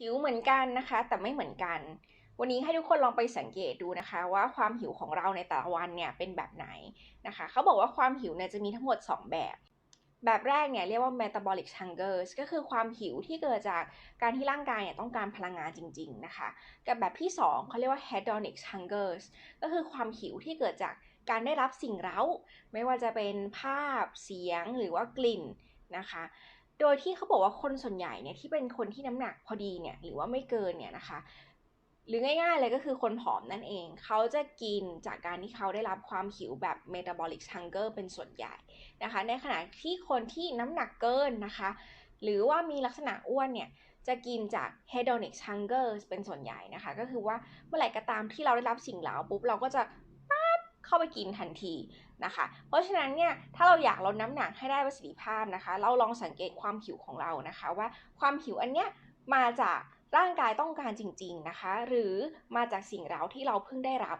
หิวเหมือนกันนะคะ แต่ไม่เหมือนกัน วันนี้ให้ทุกคนลองไปสังเกตดูนะคะ ว่าความหิวของเราในแต่ละวันเนี่ยเป็นแบบไหนนะคะเขาบอกว่าความหิวเนี่ยจะมีทั้งหมด 2 แบบ แบบแรกเนี่ยเรียกว่า metabolic hunger ก็คือความหิวที่เกิดจากการที่ร่างกายเนี่ยต้องการพลังงานจริง ๆนะคะ กับแบบที่ 2เขาเรียกว่า hedonic hunger ก็คือความหิวที่เกิดจากการได้รับสิ่งเร้า ไม่ว่าจะเป็นภาพเสียงหรือว่ากลิ่นนะคะ โดยที่เขาบอกว่าคนส่วนใหญ่เนี่ยที่เป็นคนที่น้ำหนักพอดีเนี่ยหรือว่าไม่เกินเนี่ยนะคะ หรือง่าย ๆ เลยก็คือคนผอมนั่นเอง เขาจะกินจากการที่เขาได้รับความหิวแบบ metabolic hunger เป็นส่วนใหญ่นะคะ ในขณะที่คนที่น้ำหนักเกินนะคะ หรือว่ามีลักษณะอ้วนเนี่ยจะกินจาก hedonic hunger เป็นส่วนใหญ่นะคะ ก็คือว่าเมื่อไหร่ก็ตามที่เราได้รับสิ่งเหลาปุ๊บเราก็จะ เข้าไปกินทันทีนะคะ เพราะฉะนั้นเนี่ยถ้าเราอยากลดน้ำหนักให้ได้ประสิทธิภาพนะคะ เราลองสังเกตความหิวของเรานะคะ ว่าความหิวอันเนี้ยมาจากร่างกายต้องการจริง ๆนะคะ หรือมาจากสิ่งเร้าที่เราเพิ่งได้รับ